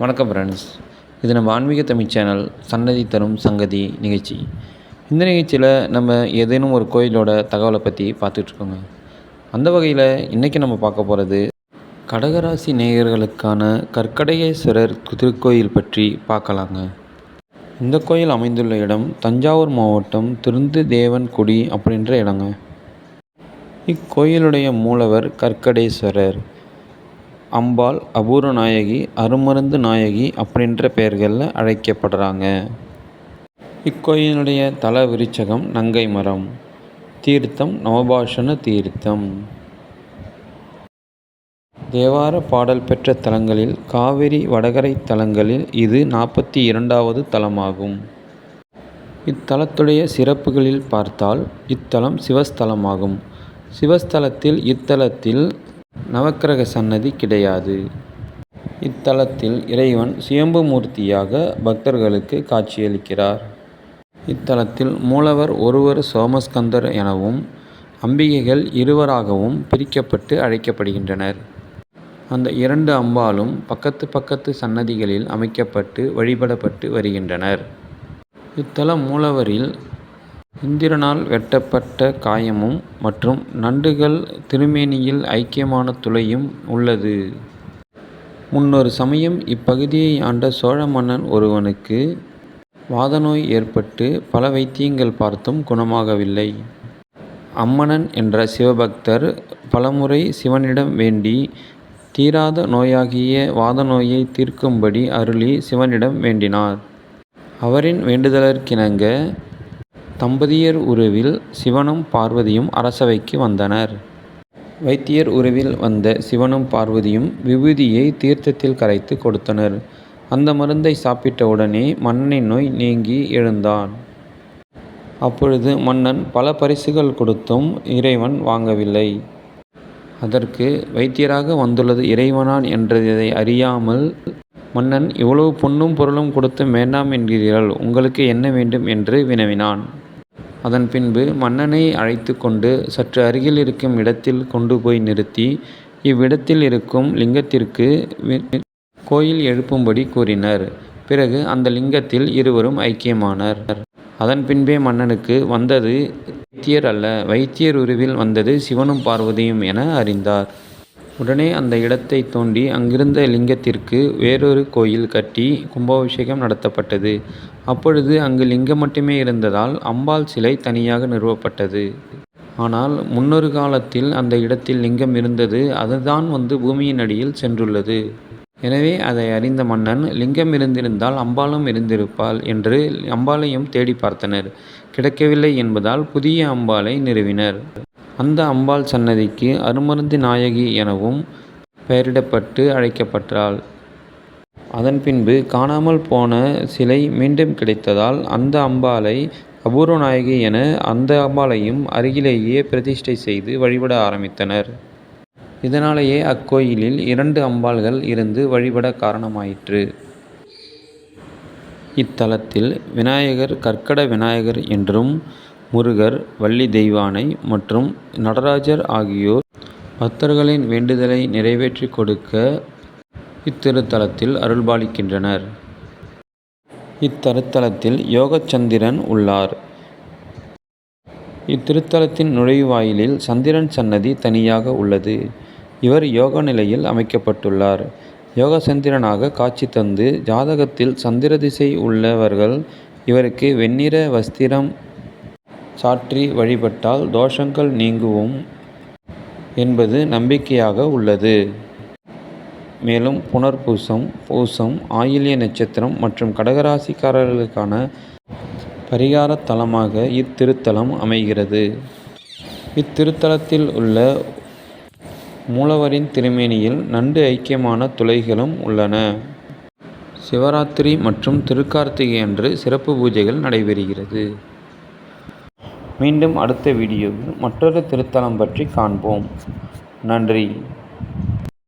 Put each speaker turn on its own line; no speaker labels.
வணக்கம் ஃப்ரெண்ட்ஸ் இது நம்ம ஆன்மீக தமிழ் சேனல் சன்னதி தரும் சங்கதி நிகழ்ச்சி. இந்த நிகழ்ச்சியில் நம்ம ஏதேனும் ஒரு கோயிலோட தகவலை பற்றி பார்த்துட்ருக்கோங்க அந்த வகையில் இன்றைக்கி நம்ம பார்க்க போகிறது கடகராசி நேயர்களுக்கான கற்கடகேஸ்வரர் திருக்கோயில் பற்றி பார்க்கலாங்க. இந்த கோயில் அமைந்துள்ள இடம் தஞ்சாவூர் மாவட்டம் திருந்து தேவன்குடி அப்படின்ற இடங்க. இக்கோயிலுடைய மூலவர் கற்கடேஸ்வரர். அம்பாள் அபூர்வ நாயகி அருமருந்து நாயகி அப்படின்ற பெயர்களில் அழைக்கப்படுறாங்க. இக்கோயிலுடைய தல விருச்சகம் நங்கை மரம். தீர்த்தம் நவபாஷண தீர்த்தம். தேவார பாடல் பெற்ற தலங்களில் காவிரி வடகரை தலங்களில் இது நாற்பத்தி இரண்டாவது தலமாகும். இத்தலத்துடைய சிறப்புகளில் பார்த்தால் இத்தலம் சிவஸ்தலமாகும். சிவஸ்தலத்தில் இத்தலத்தில் நவக்கிரக சன்னதி கிடையாது. இத்தலத்தில் இறைவன் சுயம்பு மூர்த்தியாக பக்தர்களுக்கு காட்சியளிக்கிறார். இத்தலத்தில் மூலவர் ஒருவர் சோமஸ்கந்தர் எனவும் அம்பிகைகள் இருவராகவும் பிரிக்கப்பட்டு அழைக்கப்படுகின்றனர். அந்த இரண்டு அம்பாலும் பக்கத்து பக்கத்து சன்னதிகளில் அமைக்கப்பட்டு வழிபடப்பட்டு வருகின்றனர். இத்தல மூலவரில் இந்திரனால் வெட்டப்பட்ட காயமும் மற்றும் நண்டுகள் திருமேனியில் ஐக்கியமான துளையும் உள்ளது. முன்னொரு சமயம் இப்பகுதியை ஆண்ட சோழ மன்னன் ஒருவனுக்கு வாதநோய் ஏற்பட்டு பல வைத்தியங்கள் பார்த்தும் குணமாகவில்லை. அம்மணன் என்ற சிவபக்தர் பலமுறை சிவனிடம் வேண்டி தீராத நோயாகிய வாதநோயை தீர்க்கும்படி அருளி சிவனிடம் வேண்டினார். அவரின் வேண்டுதலற்கிணங்க தம்பதியர் உருவில் சிவனும் பார்வதியும் அரசவைக்கு வந்தனர். வைத்தியர் உருவில் வந்த சிவனும் பார்வதியும் விபூதியை தீர்த்தத்தில் கரைத்து கொடுத்தனர். அந்த மருந்தை சாப்பிட்ட உடனே மன்னனின் நோய் நீங்கி எழுந்தான். அப்பொழுது மன்னன் பல பரிசுகள் கொடுத்தும் இறைவன் வாங்கவில்லை. அதற்கு வைத்தியராக வந்துள்ளது இறைவனான் என்றதை அறியாமல் மன்னன் இவ்வளவு பொன்னும் பொருளும் கொடுத்து வேண்டாம் என்கிறீர்கள். உங்களுக்கு என்ன வேண்டும் என்று வினவினான். அதன் பின்பு மன்னனை அழைத்து கொண்டு சற்று அருகில் இருக்கும் இடத்தில் கொண்டு போய் நிறுத்தி இவ்விடத்தில் இருக்கும் லிங்கத்திற்கு கோயில் எழுப்பும்படி கூறினர். பிறகு அந்த லிங்கத்தில் இருவரும் ஐக்கியமானர். அதன் பின்பே மன்னனுக்கு வந்தது வைத்தியர் அல்ல வைத்தியர் உருவில் வந்தது சிவனும் பார்வதியும் என அறிந்தார். உடனே அந்த இடத்தை தோண்டி அங்கிருந்த லிங்கத்திற்கு வேறொரு கோயில் கட்டி கும்பாபிஷேகம் நடத்தப்பட்டது. அப்பொழுது அங்கு லிங்கம் மட்டுமே இருந்ததால் அம்பாள் சிலை தனியாக நிறுவப்பட்டது. ஆனால் முன்னொரு காலத்தில் அந்த இடத்தில் லிங்கம் இருந்தது. அதுதான் வந்து பூமியின் அடியில் சென்றுள்ளது. எனவே அதை அறிந்த மன்னன் லிங்கம் இருந்திருந்தால் அம்பாளும் இருந்திருப்பாள் என்று அம்பாளையும் தேடி பார்த்தனர். கிடைக்கவில்லை என்பதால் புதிய அம்பாளை நிறுவினர். அந்த அம்பாள் சன்னதிக்கு அருமருந்து நாயகி எனவும் பெயரிடப்பட்டு அழைக்கப்பட்டாள். அதன் பின்பு காணாமல் போன சிலை மீண்டும் கிடைத்ததால் அந்த அம்பாளை அபூர்வ நாயகி என அந்த அம்பாளையும் அருகிலேயே பிரதிஷ்டை செய்து வழிபட ஆரம்பித்தனர். இதனாலேயே அக்கோயிலில் இரண்டு அம்பாள்கள் இருந்து வழிபட காரணமாயிற்று. இத்தலத்தில் விநாயகர் கற்கட விநாயகர் என்றும் முருகர் வள்ளி தெய்வானை மற்றும் நடராஜர் ஆகியோர் பக்தர்களின் வேண்டுதலை நிறைவேற்றி கொடுக்க இத்திருத்தலத்தில் அருள்பாலிக்கின்றனர். இத்தருத்தலத்தில் யோகச்சந்திரன் உள்ளார். இத்திருத்தலத்தின் நுழைவாயிலில் சந்திரன் சன்னதி தனியாக உள்ளது. இவர் யோக நிலையில் அமைக்கப்பட்டுள்ளார். யோகசந்திரனாக காட்சி தந்து ஜாதகத்தில் சந்திர திசை உள்ளவர்கள் இவருக்கு வெண்ணிற வஸ்திரம் சாற்றி வழிபட்டால் தோஷங்கள் நீங்குவோம் என்பது நம்பிக்கையாக உள்ளது. மேலும் புனர்பூசம் பூசம் ஆயில்ய நட்சத்திரம் மற்றும் கடகராசிக்காரர்களுக்கான பரிகார தலமாக இத்திருத்தலம் அமைகிறது. இத்திருத்தலத்தில் உள்ள மூலவரின் திருமேனியில் நண்டு ஐக்கியமான துளைகளும் உள்ளன. சிவராத்திரி மற்றும் திருக்கார்த்திகை அன்று சிறப்பு பூஜைகள் நடைபெறுகிறது. மீண்டும் அடுத்த வீடியோவில் மற்றொரு திருத்தலம் பற்றி காண்போம். நன்றி.